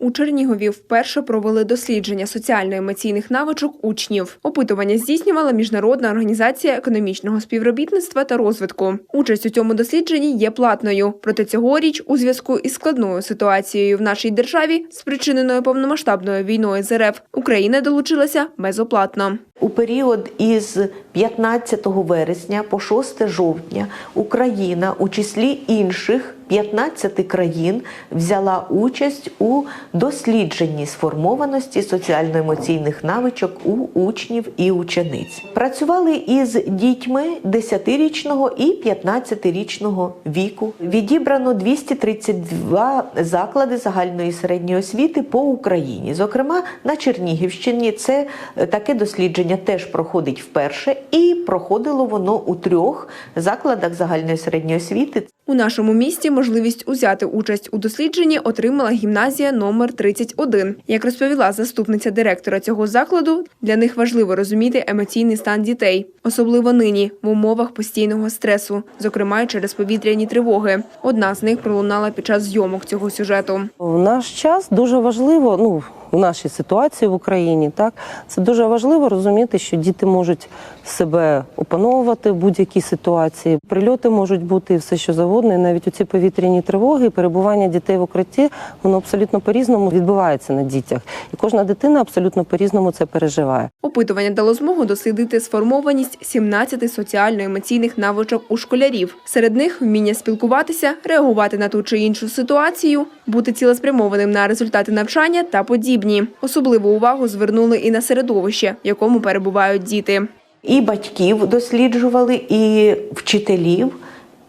У Чернігові вперше провели дослідження соціально-емоційних навичок учнів. Опитування здійснювала Міжнародна організація економічного співробітництва та розвитку. Участь у цьому дослідженні є платною. Проте цьогоріч, у зв'язку із складною ситуацією в нашій державі, спричиненою повномасштабною війною з РФ, Україна долучилася безоплатно. У період із 15 вересня по 6 жовтня Україна у числі інших 15 країн взяла участь у дослідженні сформованості соціально-емоційних навичок у учнів і учениць. Працювали із дітьми 10-річного і 15-річного віку. Відібрано 232 заклади загальної середньої освіти по Україні. Зокрема, на Чернігівщині це таке дослідження теж проходить вперше, і проходило воно у трьох закладах загальної середньої освіти. У нашому місті можливість узяти участь у дослідженні отримала гімназія номер 31. Як розповіла заступниця директора цього закладу, для них важливо розуміти емоційний стан дітей, особливо нині в умовах постійного стресу, зокрема й через повітряні тривоги. Одна з них пролунала під час зйомок цього сюжету. В наш час дуже важливо, ну в нашій ситуації в Україні, так це дуже важливо розуміти, що діти можуть себе опановувати в будь-якій ситуації. Прильоти можуть бути і все, що завгодно, і навіть у ці повітряні тривоги, перебування дітей в укритті, воно абсолютно по-різному відбувається на дітях, і кожна дитина абсолютно по-різному це переживає. Опитування дало змогу дослідити сформованість 17 соціально-емоційних навичок у школярів. Серед них вміння спілкуватися, реагувати на ту чи іншу ситуацію, бути цілеспрямованим на результати навчання та подібні. Особливу увагу звернули і на середовище, в якому перебувають діти. І батьків досліджували, і вчителів.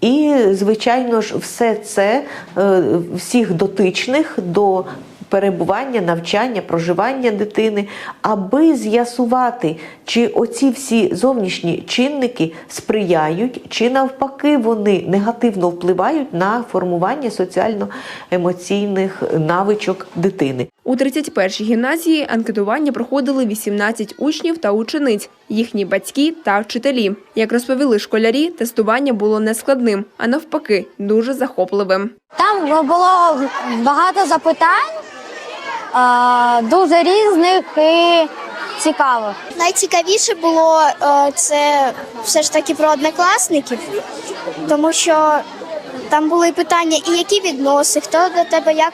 І, звичайно ж, все це е, всіх дотичних до перебування, навчання, проживання дитини, аби з'ясувати, чи оці всі зовнішні чинники сприяють, чи навпаки вони негативно впливають на формування соціально-емоційних навичок дитини. У 31-й гімназії анкетування проходили 18 учнів та учениць, їхні батьки та вчителі. Як розповіли школярі, тестування було нескладним, а навпаки, дуже захопливим. Там було багато запитань, дуже різних і цікавих. Найцікавіше було е, це все ж таки про однокласників, тому що там були питання, і які відноси, хто до тебе як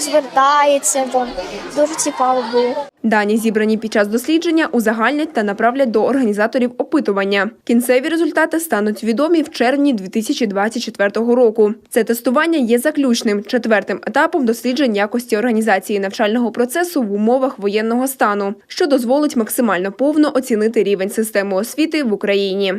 звертається. Там дуже цікаво було. Дані, зібрані під час дослідження, узагальнять та направлять до організаторів опитування. Кінцеві результати стануть відомі в червні 2024 року. Це тестування є заключним четвертим етапом досліджень якості організації навчального процесу в умовах воєнного стану, що дозволить максимально повно оцінити рівень системи освіти в Україні.